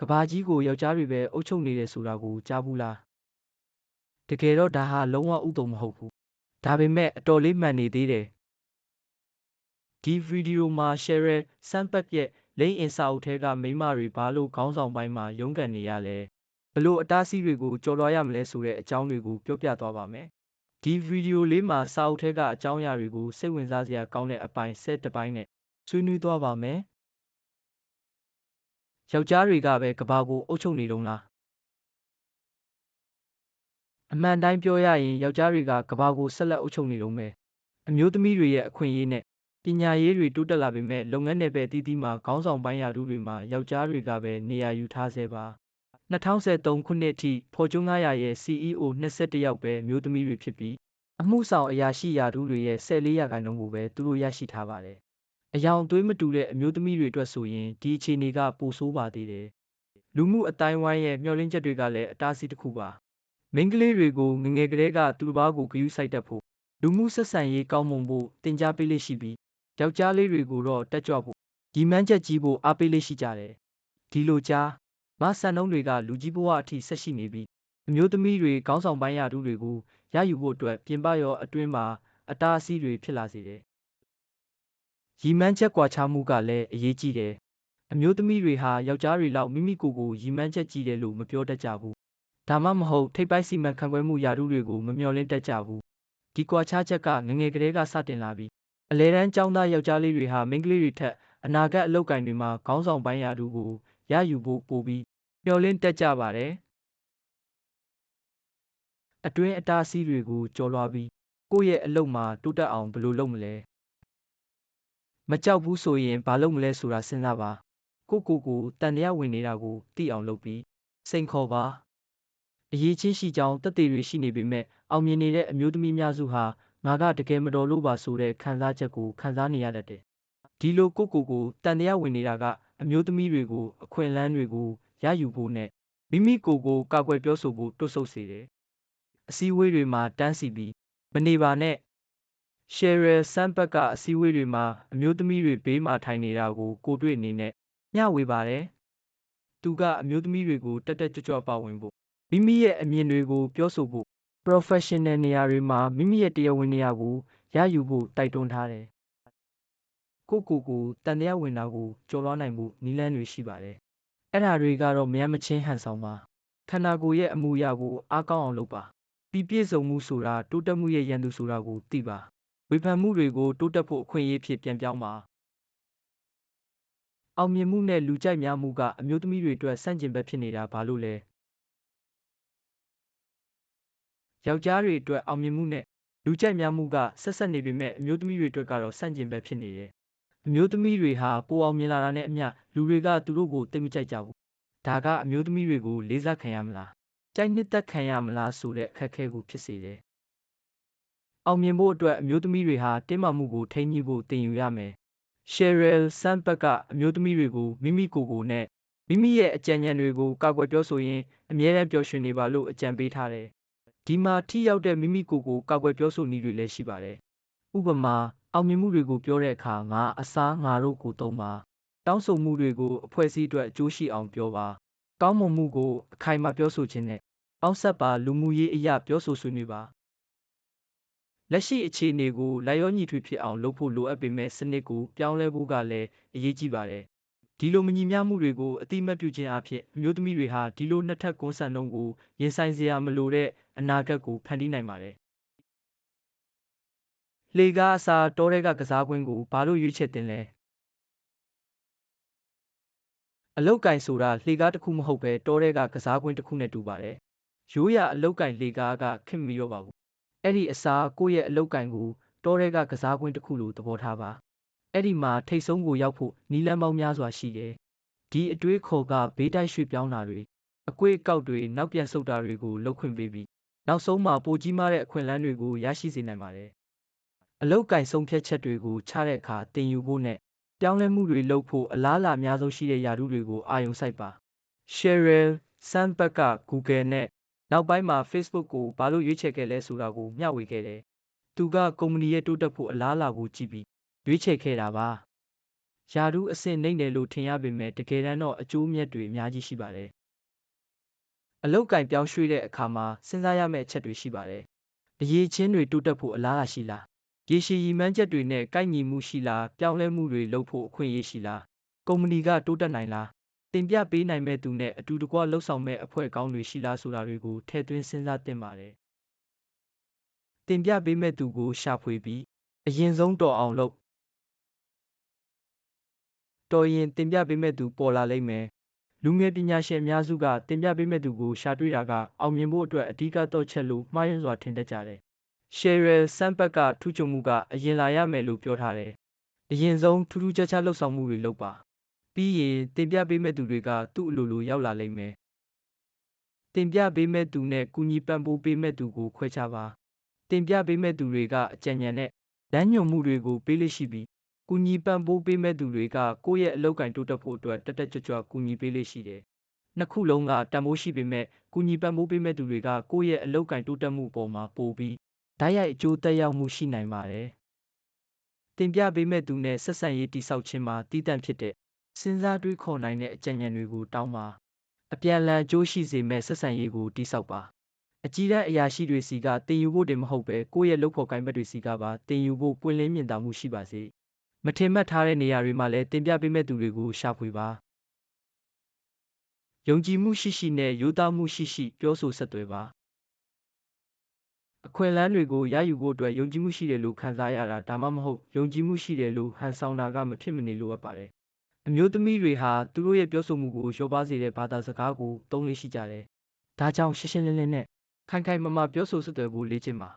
ကဘာကြီးကိုယောက်ျားတွေပဲအုပ်ချုပ်နေတယ်ဆိုတာကိုကြားဘူးလားတကယ်တော့ဒါဟာလုံးဝဥတုံမဟုတ်ဘူးဒါပေမဲ့အတော်လေးမှန်နေသေးတယ်ဒီဗီဒီယိုမှာ Sheryl Sandberg ရဲ့လိင်အင်စာအုပ်ထဲကမိန်းမတွေဘာလို့ခေါင်းဆောင်ပိုင်းမှာရုန်းကန်နေရလဲဘလို့အတားအဆီးတွေကိုကျော်လွှားရမလဲဆိုတဲ့အကြောင်းတွေကိုပြောပြသွားပါမယ်ဒီဗီဒီယိုလေးမှာစာအုပ်ထဲကအကြောင်းအရာတွေကိုစိတ်ဝင်စားစရာကောင်းတဲ့အပိုင်း၁၁ပိုင်းနဲ့ဆွေးနွေးသွားပါမယ် ယောက်ျားတွေကပဲကဘာကိုအုပ်ချုပ်နေတုံးလားအမှန်တိုင်းပြောရရင်ယောက်ျားတွေကကဘာကိုဆက်လက်အုပ်ချုပ်နေတုံးပဲအမျိုးသမီးတွေရဲ့အခွင့်အရေးနဲ့ပညာရေးတွေတိုးတက်လာပေမဲ့လုပ်ငန်းနယ်ပယ်အသီးသီးမှာခေါင်းဆောင်ပိုင်းရာထူးတွေမှာယောက်ျားတွေကပဲနေရာယူထားဆဲပါ2013ခုနှစ်အထိ Fortune 500ရဲ့ CEO 21ယောက်ပဲအမျိုးသမီးတွေဖြစ်ပြီးအမှုဆောင်အရာရှိရာထူးတွေရဲ့14ရာခိုင်နှုန်းကိုပဲသူတို့ရရှိထားပါတယ် အယောင်သွေးမတူတဲ့အမျိုးသမီးတွေအတွက်ဆိုရင်ဒီအခြေအနေကပိုဆိုးပါသေးတယ်လူမှုအတိုင်းဝိုင်းရဲ့မျှော်လင့်ချက်တွေကလည်းအတားအဆီးတစ်ခုပါမိန်းကလေးတွေကိုငယ်ငယ်ကလေးကသူတစ်ပါးကိုဂရုစိုက်တတ်ဖို့လူမှုဆက်ဆံရေးကောင်းမွန်ဖို့တင် जा ပေးလိမ့်ရှိပြီးယောက်ျားလေးတွေကိုတော့တက်ကြွဖို့ဒီမှန်းချက်ကြီးဖို့အားပေးလိမ့်ရှိကြတယ်ဒီလိုကြားမဆန်နှုံးတွေကလူကြီးဘဝအထိဆက်ရှိနေပြီးအမျိုးသမီးတွေခေါင်းဆောင်ပိုင်းရာထူးတွေကိုရယူဖို့အတွက်ပြင်ပရောအတွင်းမှာအတားအဆီးတွေဖြစ်လာစေတယ်။ ရီမန်းချက်ကွာခြားမှုကလည်းအရေးကြီးတယ်။အမျိုးသမီးတွေဟာယောက်ျားတွေလောက်မိမိကိုယ်ကိုရီမန်းချက်ကြီးတယ်လို့မပြောတတ်ကြဘူး။ဒါမှမဟုတ်ထိပ်ပိုင်းစီမံခန့်ခွဲမှုရာထူးတွေကိုမမျှော်လင့်တတ်ကြဘူး။ဒီကွာခြားချက်ကငငယ်ကလေးကစတင်လာပြီးအလဲတန်းကျောင်းသားယောက်ျားလေးတွေဟာမိန်းကလေးတွေထက်အနာဂတ်အလုပ်ကိုင်တွေမှာခေါင်းဆောင်ပိုင်းရာထူးကိုရယူဖို့ပိုပြီးမျှော်လင့်တတ်ကြပါတယ်။အတွင်းအတားအဆီးတွေကိုကျော်လွှားပြီးကိုယ့်ရဲ့အလုပ်မှာတိုးတက်အောင်ဘယ်လိုလုပ်မလဲ။ မကြောက်ဘူးဆိုရင်ဘာလုပ်မလဲဆိုတာစဉ်းစားပါ။ကိုယ့်ကိုယ်ကိုတန်တရားဝင်နေတာကိုသိအောင်လုပ်ပြီးစိန်ခေါ်ပါ။အရေးချင်းရှိကြောင်းတက်သေးတွေရှိနေပေမဲ့အောင်မြင်နေတဲ့အမျိုးသမီးများစုဟာငါကတကယ်မတော်လို့ပါဆိုတဲ့ခံစားချက်ကိုခံစားနေရတတ်တယ်။ဒီလိုကိုယ့်ကိုယ်ကိုတန်တရားဝင်နေတာကအမျိုးသမီးတွေကိုအခွင့်အလမ်းတွေကိုရယူဖို့နဲ့မိမိကိုယ်ကိုကာကွယ်ပြောဆိုဖို့တွန့်ဆုတ်စေတယ်။အစည်းအဝေးတွေမှာတန်းစီပြီးမနေပါနဲ့ Sheryl Sandberg ကအစည်းအဝေးတွေမှာအမျိုးသမီးတွေဘေးမှာထိုင်နေတာကို ကိုတွေ့အနေနဲ့မျှဝေပါတယ်။သူကအမျိုးသမီးတွေကိုတက်တက်ကြွကြွပါဝင်ဖို့မိမိရဲ့အမြင်တွေကိုပြောဆိုဖို့ professional နေရာတွေမှာမိမိရဲ့တရားဝင်နေရာကိုရယူဖို့တိုက်တွန်းထားတယ်။ကိုယ့်ကိုယ်ကိုတန်တရားဝင်တာကိုကျော်လွှားနိုင်ဖို့နည်းလမ်းတွေရှိပါတယ်။အဲ့ဒါတွေကတော့မယမ်းမချင်းဟန်ဆောင်ပါ။ခန္ဓာကိုယ်ရဲ့အမူအရာကိုအားကောင်းအောင်လုပ်ပါ။ပြီးပြည့်စုံမှုဆိုတာတိုးတက်မှုရဲ့ရန်သူဆိုတာကိုသိပါ။ ဝေဖန်မှုတွေကိုတိုးတက်ဖို့အခွင့်အရေးဖြစ်ပြန်ပြောင်းပါ။အောင်မြင်မှုနဲ့လူကြိုက်များမှုကအမျိုးသမီးတွေအတွက်ဆန့်ကျင်ဘက်ဖြစ်နေတာဘာလို့လဲ။ယောက်ျားတွေအတွက်အောင်မြင်မှုနဲ့လူကြိုက်များမှုကဆက်ဆက်နေပေမဲ့အမျိုးသမီးတွေအတွက်ကတော့ဆန့်ကျင်ဘက်ဖြစ်နေတယ်။အမျိုးသမီးတွေဟာပိုအောင်မြင်လာတာနဲ့အမျှလူတွေကသူတို့ကိုသိမကြိုက်ကြဘူး။ဒါကအမျိုးသမီးတွေကိုလေးစားခံရမလား။ကြိုက်နှစ်သက်ခံရမလားဆိုတဲ့အခက်အခဲကိုဖြစ်စေတယ်။ အောင်မြင်ဖို့အတွက်အမျိုးသမီးတွေဟာတင်းမာမှုကိုထိန်းညှိဖို့သင်ယူရမယ်။ Sheryl Sandberg ကအမျိုးသမီးတွေကိုမိမိကိုယ်ကိုနဲ့မိမိရဲ့အကြံဉာဏ်တွေကိုကာကွယ်ပြောဆိုရင်းအမြဲတမ်းပျော်ရွှင်နေပါလို့အကြံပေးထားတယ်ဒီမှာထိရောက်တဲ့မိမိကိုယ်ကိုကာကွယ်ပြောဆိုနည်းတွေလည်းရှိပါတယ်။ဥပမာအောင်မြင်မှုတွေကိုပြောတဲ့အခါငါအစားငါတို့ကိုသုံးပါ။တောင်းဆိုမှုတွေကိုအဖွဲ့အစည်းအတွက်အကျိုးရှိအောင်ပြောပါ။ကောင်းမွန်မှုကိုအခိုင်အမာပြောဆိုခြင်းနဲ့ပေါင်းဆက်ပါလူမှုရေးအရာပြောဆိုဆွေးနွေးပါ။ လက်ရှိအခြေအနေကိုလိုက်ရောညီထွေဖြစ်အောင်လုပ်ဖို့လိုအပ်ပေမဲ့စနစ်ကိုပြောင်းလဲဖို့ကလည်းအရေးကြီးပါတယ်။ဒီလိုမညီမျှမှုတွေကိုအတိမတ်ပြုခြင်းအဖြစ်အမျိုးသမီးတွေဟာဒီလိုနှစ်ထပ်ကွန်းဆန်နှုံးကိုရင်ဆိုင်စရာမလိုတဲ့အနာဂတ်ကိုဖန်တီးနိုင်ပါတယ်။လှေကားအစားတောထဲကကစားကွင်းကိုဘာလို့ရွေးချယ်တင်လဲ။အလုတ်ကင်ဆိုတာလှေကားတစ်ခုမဟုတ်ပဲတောထဲကကစားကွင်းတစ်ခုနဲ့တူပါတယ်။ရိုးရာအလုတ်ကင်လှေကားကခင်မီတော့ပါဘူး။ အဲ့ဒီအစားကိုယ့်ရဲ့အလုတ်ကင်ကိုတောထဲကကစားကွင်းတစ်ခုလိုသဘောထားပါ။အဲ့ဒီမှာထိတ်ဆုံးကိုရောက်ဖို့နီလန်းပေါင်းများစွာရှိတယ်။ဒီအတွေးခေါ်ကဘေးတိုက်ရွှေ့ပြောင်းတာတွေအကွေ့အကောက်တွေနောက်ပြန်ဆုတ်တာတွေကိုလှုပ်ခွင့်ပေးပြီးနောက်ဆုံးမှာပိုကြီးမားတဲ့အခွင့်အလမ်းတွေကိုရရှိစေနိုင်ပါတယ်။အလောက်ကင်ဆုံးဖြတ်ချက်တွေကိုချတဲ့အခါတင်ယူဖို့နဲ့ပြောင်းလဲမှုတွေလုပ်ဖို့အလားအလာအများဆုံးရှိတဲ့ယာတုတွေကိုအာရုံစိုက်ပါ။ Sheryl Sandberg က Google နဲ့ နောက်ပိုင်းမှာ Facebook ကိုဘာလို့ရွေးချယ်ခဲ့လဲဆိုတာကိုမျှဝေခဲ့တယ်။သူကကုမ္ပဏီရဲ့တိုးတက်ဖို့အလားအလာကိုကြည့်ပြီးရွေးချယ်ခဲ့တာပါယာဒူးအဆင့်နှိမ့်တယ်လို့ထင်ရပေမဲ့တကယ်တမ်းတော့အကျိုးအမြတ်တွေအများကြီးရှိပါတယ်အလောက်ကင်ပြောင်းရွှေ့တဲ့အခါမှာစဉ်းစားရမယ့်အချက်တွေရှိပါတယ်အရေးချင်းတွေတိုးတက်ဖို့အလားအရှိလားရေရှည်ရည်မှန်းချက်တွေနဲ့ကိုက်ညီမှုရှိလားပြောင်းလဲမှုတွေလုပ်ဖို့အခွင့်အရေးရှိလားကုမ္ပဏီကတိုးတက်နိုင်လား တင်ပြပေးနိုင်မဲ့သူနဲ့အတူတကွလှုပ်ဆောင်မဲ့အဖွဲ့ကောင်းတွေရှိလားဆိုတာတွေကိုထည့်သွင်းစဉ်းစားသင့်ပါတယ်တင်ပြပေးမဲ့သူကိုရှာဖွေပြီးအရင်ဆုံးတော်အောင်လုပ်တော်ရင်တင်ပြပေးမဲ့သူပေါ်လာလိမ့်မယ်လူငယ်ပညာရှင်အများစုကတင်ပြပေးမဲ့သူကိုရှာတွေ့တာကအောင်မြင်ဖို့အတွက်အဓိကတော့ချက်လို့မှားယွင်းစွာထင်တတ်ကြတယ်။ Sheryl Sandberg ကထူးချွန်မှုကအရင်လာရမယ်လို့ပြောထားတယ်။အရင်ဆုံးထူးထူးခြားခြားလှုပ်ဆောင်မှုတွေလုပ်ပါ။ ပြီးရင်တင်ပြပေးမဲ့သူတွေကသူ့အလိုလိုရောက်လာလိမ့်မယ်။တင်ပြပေးမဲ့သူနဲ့ကူညီပံ့ပိုးပေးမဲ့သူကိုခွဲခြားပါ။တင်ပြပေးမဲ့သူတွေကအကြံဉာဏ်နဲ့လမ်းညွှန်မှုတွေကိုပေးလို့ရှိပြီးကူညီပံ့ပိုးပေးမဲ့သူတွေကကိုယ့်ရဲ့အလုပ်ကိုင်တိုးတက်ဖို့အတွက်တက်တက်ကြွကြွကူညီပေးလေးရှိတယ်။နှစ်ခုလုံးကတန်ဖိုးရှိပေမဲ့ကူညီပံ့ပိုးပေးမဲ့သူတွေကကိုယ့်ရဲ့အလုပ်ကိုင်တိုးတက်မှုအပေါ်မှာပိုပြီးဓာတ်ရိုက်အကျိုးသက်ရောက်မှုရှိနိုင်ပါတယ်။တင်ပြပေးမဲ့သူနဲ့ဆက်ဆံရေးတိဆောက်ခြင်းမှာတည်တံ့ဖြစ်တဲ့ စဉ်းစားတွေးခေါ်နိုင်တဲ့အကြံဉာဏ်တွေကိုတောင်းပါ။အပြန်အလှန်အကျိုးရှိစေမဲ့ဆက်ဆံရေးကိုတိဆောက်ပါ။အကြီးတန်းအရာရှိတွေစီကတင်ယူဖို့တင်မဟုတ်ပဲကိုယ့်ရဲ့လုပ်ဖော်ကိုင်ဘက်တွေစီကပါတင်ယူဖို့ပွင့်လင်းမြင်သာမှုရှိပါစေ။မထင်မှတ်ထားတဲ့နေရာတွေမှာလည်းတင်ပြပေးမဲ့သူတွေကိုရှာဖွေပါယုံကြည်မှုရှိရှိနဲ့ရိုးသားမှုရှိရှိပြောဆိုဆက်သွယ်ပါအခွင့်အလမ်းတွေကိုရယူဖို့အတွက်ယုံကြည်မှုရှိတယ်လို့ခံစားရတာဒါမှမဟုတ်ယုံကြည်မှုရှိတယ်လို့ဟန်ဆောင်တာကမဖြစ်မနေလိုအပ်ပါတယ် အမျိုးသမီးတွေဟာသူတို့ရဲ့ပြောဆိုမှုကိုလျှော့ပါစေတဲ့ဘာသာစကားကိုသုံးလေးရှိကြတယ်ဒါကြောင့်ရှင်းရှင်းလင်းလင်းနဲ့ခိုင်ခိုင်မာမာပြောဆိုဆက်သွယ်ဖို့လေ့ကျင့်ပါ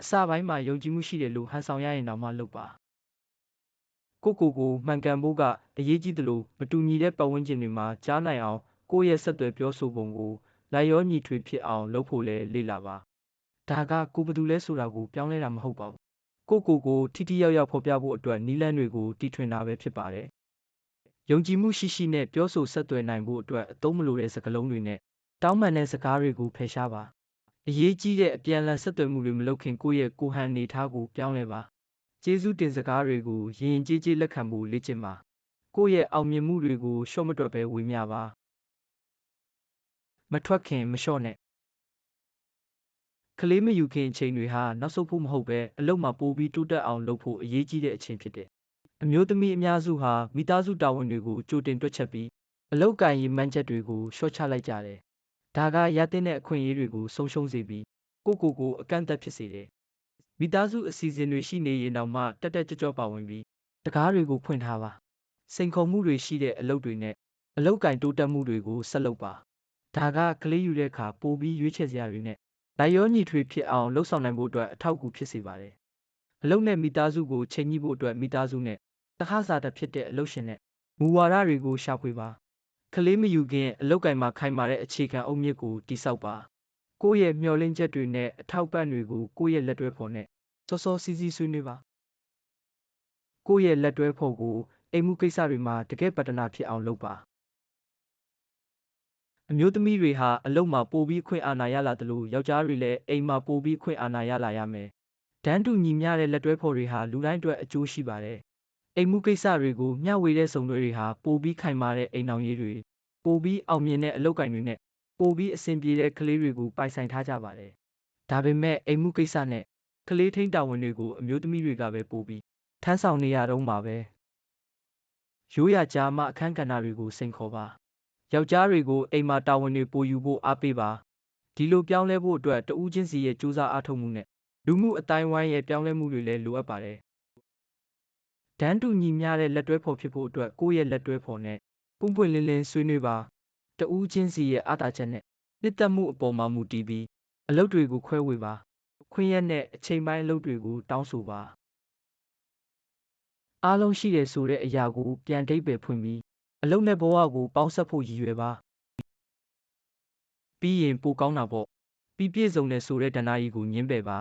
အစပိုင်းမှာယုံကြည်မှုရှိတယ်လို့ဟန်ဆောင်ရရင်တော့မှလုပ်ပါကိုကိုကိုမှန်ကန်ဖို့ကအရေးကြီးသလိုမတူညီတဲ့ပတ်ဝန်းကျင်တွေမှာကြားနိုင်အောင်ကိုယ့်ရဲ့ဆက်သွယ်ပြောဆိုပုံကိုလိုက်ရောညီထွေဖြစ်အောင်လုပ်ဖို့လည်းလေ့လာပါဒါကကိုဘသူလဲဆိုတာကိုပြောင်းလဲတာမဟုတ်ပါဘူးကိုကိုကိုထိထိရောက်ရောက်ဖော်ပြဖို့အတွက်နီးလန်းတွေကိုတီထွင်တာပဲဖြစ်ပါတယ် ယုံကြည်မှုရှိရှိနဲ့ပြောဆိုဆက်သွယ်နိုင်ဖို့အတွက်အသုံးမလိုတဲ့စကားလုံးတွေနဲ့တောင်းပန်တဲ့စကားတွေကိုဖယ်ရှားပါအရေးကြီးတဲ့အပြန်အလှန်ဆက်သွယ်မှုတွေမလုပ်ခင်ကိုယ့်ရဲ့ကိုယ်ဟန်အနေထားကိုပြောင်းလဲပါကျေးဇူးတင်စကားတွေကိုရင်ရင်ကျေးကျေးလက်ခံဖို့လေ့ကျင့်ပါကိုယ့်ရဲ့အောင်မြင်မှုတွေကိုရှော့မတွက်ပဲဝေမျှပါမထွက်ခင်မလျှော့နဲ့ကလေးမယူခင်အချိန်တွေဟာနောက်ဆုတ်ဖို့မဟုတ်ပဲအလုပ်မှာပိုပြီးတိုးတက်အောင်လုပ်ဖို့အရေးကြီးတဲ့အချိန်ဖြစ်တယ် အမျိုးသမီးအများစုဟာမိသားစုတာဝန်တွေကိုကြိုတင်တွက်ချက်ပြီးအလောက်ကင်ရည်မှန်းချက်တွေကိုလျှော့ချလိုက်ကြတယ်ဒါကရတဲ့အခွင့်အရေးတွေကိုဆုံးရှုံးစေပြီးကိုကိုကိုအကန့်အသတ်ဖြစ်စေတယ်မိသားစုအစီအစဉ်တွေရှိနေရင်တောင်မှတက်တက်ကြွကြွပါဝင်ပြီးတကားတွေကိုဖွင့်ထားပါစိန်ခေါ်မှုတွေရှိတဲ့အလုပ်တွေနဲ့အလောက်ကင်တိုးတက်မှုတွေကိုဆက်လုပ်ပါဒါကကလေးယူတဲ့အခါပိုပြီးရွေးချယ်စရာတွေနဲ့လိုက်ရောညီထွေဖြစ်အောင်လှုပ်ဆောင်နိုင်ဖို့အတွက်အထောက်အကူဖြစ်စေပါတယ်အလုပ်နဲ့မိသားစုကိုချိန်ညှိဖို့အတွက်မိသားစုနဲ့ တခါစားတဖြစ်တဲ့အလုပ်ရှင်နဲ့မူဝါဒတွေကိုရှာဖွေပါကလေးမယူခင်အလောက်ကင်မှာခိုင်မာတဲ့အခြေခံအုတ်မြစ်ကိုတိဆောက်ပါကိုယ့်ရဲ့မျှော်လင့်ချက်တွေနဲ့အထောက်ပံ့တွေကိုကိုယ့်ရဲ့လက်တွဲဖော်နဲ့စောစောစီးစီးဆွေးနွေးပါကိုယ့်ရဲ့လက်တွဲဖော်ကိုအိမ်မှုကိစ္စတွေမှာတကယ်ပတနာဖြစ်အောင်လုပ်ပါအမျိုးသမီးတွေဟာအလုပ်မှာပိုပြီးခွင့်အာဏာရလာသလိုယောက်ျားတွေလည်းအိမ်မှာပိုပြီးခွင့်အာဏာရလာရမယ်။တန်းတူညီမျှတဲ့လက်တွဲဖော်တွေဟာလူတိုင်းအတွက်အကျိုးရှိပါတယ်။ အိမ်မှုကိစ္စတွေကိုမျှဝေတဲ့စုံတွေဟာပိုပြီးခိုင်မာတဲ့အိမ်အောင်ရေးတွေပိုပြီးအောင်မြင်တဲ့အလုပ်ကိုင်တွေနဲ့ပိုပြီးအဆင်ပြေတဲ့ကလေးတွေကိုပိုင်ဆိုင်ထားကြပါတယ်။ဒါပေမဲ့အိမ်မှုကိစ္စနဲ့ကလေးထိန်းတာဝန်တွေကိုအမျိုးသမီးတွေကပဲပိုပြီးထမ်းဆောင်နေရတော့မှာပဲ။ရိုးရာကြားမှအခန်းကဏ္ဍတွေကိုစိန်ခေါ်ပါ။ယောက်ျားတွေကိုအိမ်မှာတာဝန်တွေပိုယူဖို့အားပေးပါ။ဒီလိုပြောင်းလဲဖို့အတွက်တဦးချင်းစီရဲ့ကြိုးစားအားထုတ်မှုနဲ့လူမှုအတိုင်းဝိုင်းရဲ့ပြောင်းလဲမှုတွေလည်းလိုအပ်ပါတယ်။ တန်းတူညီမျှတဲ့လက်တွဲဖော်ဖြစ်ဖို့အတွက်ကိုယ့်ရဲ့လက်တွဲဖော်နဲ့ပွင့်ပွင့်လင်းလင်းဆွေးနွေးပါ။တဦးချင်းစီရဲ့အားသာချက်နဲ့နှစ်သက်မှုအပေါ်မှာမူတည်ပြီးအလုပ်တွေကိုခွဲဝေပါ။ခွင့်ရက်နဲ့အချိန်ပိုင်းအလုပ်တွေကိုတောင်းဆိုပါ။အားလုံးရှိတယ်ဆိုတဲ့အရာကိုပြန်အဓိပ္ပာယ်ဖွင့်ပြီးအလုပ်နဲ့ဘဝကိုပေါင်းစပ်ဖို့ရည်ရွယ်ပါပြီးရင်ပိုကောင်းတာပေါ့ပြီးပြည့်စုံတယ်ဆိုတဲ့ဒဏ္ဍာရီကိုညှင်းပယ်ပါ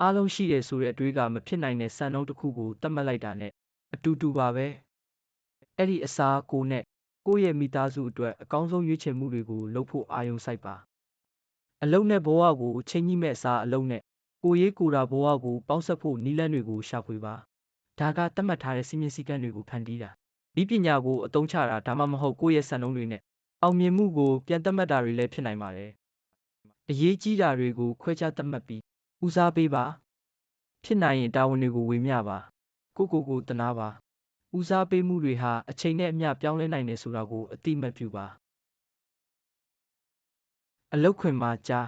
အားလုံးရှိတယ်ဆိုတဲ့အတွေးကမဖြစ်နိုင်တဲ့စံနှုန်းတစ်ခုကိုသတ်မှတ်လိုက်တာနဲ့ အတူတူပါပဲအဲ့ဒီအစားကိုနဲ့ကိုယ့်ရဲ့မိသားစုအတွက်အကောင်းဆုံးရွေးချယ်မှုတွေကိုလုပ်ဖို့အာရုံစိုက်ပါအလုံးနဲ့ဘဝကိုချိန်ကြီးမဲ့အစားအလုံးနဲ့ကိုရေးကိုတာဘဝကိုပေါင်းစပ်ဖို့နီးလန်းတွေကိုရှာဖွေပါဒါကသတ်မှတ်ထားတဲ့စီမင်းစည်းကမ်းတွေကိုဖန်တီးတာဤပညာကိုအသုံးချတာဒါမှမဟုတ်ကိုယ့်ရဲ့စံနှုန်းတွေနဲ့အောင်မြင်မှုကိုပြန်သတ်မှတ်တာတွေလည်းဖြစ်နိုင်ပါတယ်။အရေးကြီးတာတွေကိုခွဲခြားသတ်မှတ်ပြီးဦးစားပေးပါ။ဖြစ်နိုင်ရင်တာဝန်တွေကိုဝေမျှပါ။ ကိုယ့်ကိုယ်ကိုတနာပါ။ဦးစားပေးမှုတွေဟာအချိန်နဲ့အမျှပြောင်းလဲနိုင်တယ်ဆိုတာကိုအတိအမှတ်ပြုပါ။အလုတ်ခွင်မှာကြား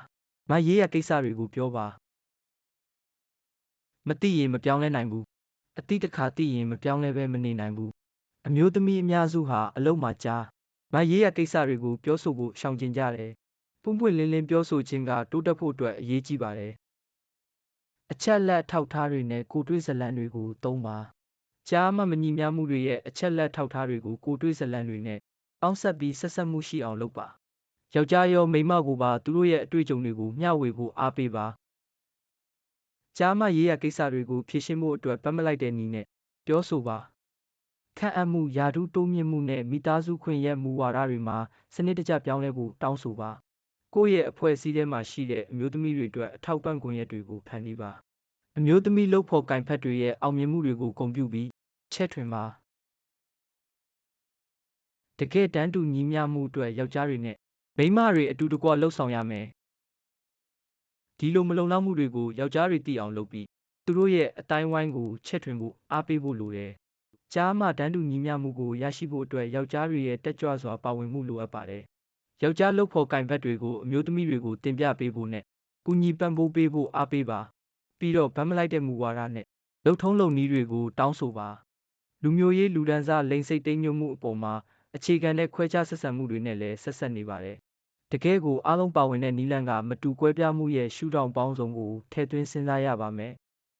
မရေးရကိစ္စတွေကိုပြောပါ။မသိရင်မပြောင်းလဲနိုင်ဘူး။အတိတခါသိရင်မပြောင်းလဲပဲမနေနိုင်ဘူး။အမျိုးသမီးအများစုဟာအလုတ်မှာကြားမရေးရကိစ္စတွေကိုပြောဆိုဖို့ရှောင်ကျဉ်ကြတယ်။ပွင့်ပွင့်လင်းလင်းပြောဆိုခြင်းကတိုးတက်ဖို့အတွက်အရေးကြီးပါတယ်။ အချက်လက်ထောက်ထားတွေနဲ့ကိုတွေးဇလံတွေကိုသုံးပါ။ကြားမှမညီမျှမှုတွေရဲ့အချက်လက်ထောက်ထားတွေကိုကိုတွေးဇလံတွေနဲ့ပေါင်းဆက်ပြီးဆက်ဆက်မှုရှိအောင်လုပ်ပါ။ယောက်ျားရောမိန်းမကိုပါသူတို့ရဲ့အတွေ့အကြုံတွေကိုမျှဝေဖို့အားပေးပါ။ကြားမှရေးရကိစ္စတွေကိုဖြေရှင်းဖို့အတွက်ပတ်မလိုက်တဲ့နည်းနဲ့ပြောဆိုပါ။ခန့်အပ်မှုယာတုတိုးမြင့်မှုနဲ့မိသားစုခွင့်ရဲ့မူဝါဒတွေမှာစနစ်တကျပြောင်းလဲဖို့တောင်းဆိုပါ။ ကိုယ့်ရဲ့အဖွဲ့အစည်းထဲမှာရှိတဲ့အမျိုးသမီးတွေအတွက်အထောက်ပံ့ကွန်ရက်တွေကိုဖန်တီးပါ။အမျိုးသမီးလုပ်ဖော်ကင်ဖက်တွေရဲ့အောင်မြင်မှုတွေကိုဂုဏ်ပြုပြီးချဲ့ထွင်ပါ။တကယ်တမ်းတူညီမျှမှုအတွက်ယောက်ျားတွေနဲ့မိန်းမတွေအတူတကွလှုပ်ဆောင်ရမယ်။ဒီလိုမလုံလောက်မှုတွေကိုယောက်ျားတွေသိအောင်လုပ်ပြီးသူတို့ရဲ့အတိုင်းဝိုင်းကိုချဲ့ထွင်ဖို့အားပေးဖို့လိုတယ်။ကြားမှတန်းတူညီမျှမှုကိုရရှိဖို့အတွက်ယောက်ျားတွေရဲ့တက်ကြွစွာပါဝင်မှုလိုအပ်ပါတယ်။ ယောက်ျားလုပ်ဖော်ကင်ဖက်တွေကိုအမျိုးသမီးတွေကိုတင်ပြပေးဖို့နဲ့ကူညီပံ့ပိုးပေးဖို့အားပေးပါ။ပြီးတော့ဗတ်မလိုက်တဲ့မူဝါဒနဲ့လှုပ်ထုံးလုံနည်းတွေကိုတောင်းဆိုပါ။လူမျိုးရေးလူဒန်းစားလိန်စိတ်တိမ်ညွတ်မှုအပေါ်မှာအခြေခံတဲ့ခွဲခြားဆက်ဆံမှုတွေနဲ့လည်းဆက်ဆက်နေပါတယ်။တကယ်ကိုအားလုံးပါဝင်တဲ့နီလန်ကမတူကွဲပြားမှုရဲ့ရှုထောင့်ပေါင်းစုံကိုထည့်သွင်းစဉ်းစားရပါမယ်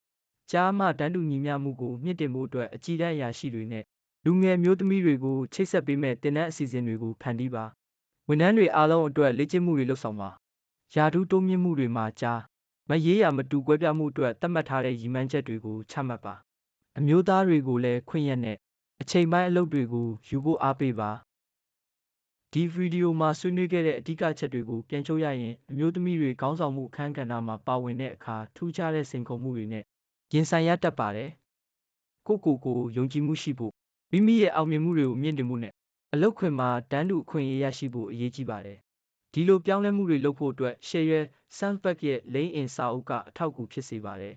။ကြားမှတန်းတူညီမျှမှုကိုမြင့်တင်ဖို့အတွက်အကြီးတန်းအရာရှိတွေနဲ့လူငယ်မျိုးသမီးတွေကိုချိတ်ဆက်ပေးမဲ့တင်တဲ့အစီအစဉ်တွေကိုဖန်တီးပါ။ ဝန်ထမ်းတွေအားလုံးအတွက်လေ့ကျင့်မှုတွေလုပ်ဆောင်ပါ။ယာတုတိုးမြင့်မှုတွေမှာကြားမရေးရမတူကွဲပြားမှုအတွက်သတ်မှတ်ထားတဲ့ရည်မှန်းချက်တွေကိုချမှတ်ပါ။အမျိုးသားတွေကိုလည်းခွင့်ရနဲ့အချိန်ပိုင်းအလုပ်တွေကိုယူဖို့အားပေးပါဒီဗီဒီယိုမှာဆွေးနွေးခဲ့တဲ့အဓိကချက်တွေကိုပြန်ချုပ်ရရင်အမျိုးသမီးတွေခေါင်းဆောင်မှုအခန်းကဏ္ဍမှာပါဝင်တဲ့အခါထူးခြားတဲ့စိန်ခေါ်မှုတွေနဲ့ရင်ဆိုင်ရတတ်ပါတယ်ကိုကိုကိုယုံကြည်မှုရှိဖို့မိမိရဲ့အောင်မြင်မှုတွေကိုမြင့်တင်မှုနဲ့ အလုတ်ခွင်မှာတန်းတူအခွင့်အရေးရရှိဖို့အရေးကြီးပါတယ်ဒီလိုပြောင်းလဲမှုတွေလုပ်ဖို့အတွက် Share Sunpack ရဲ့ Lane in စာအုပ်ကအထောက်အကူဖြစ်စေပါတယ်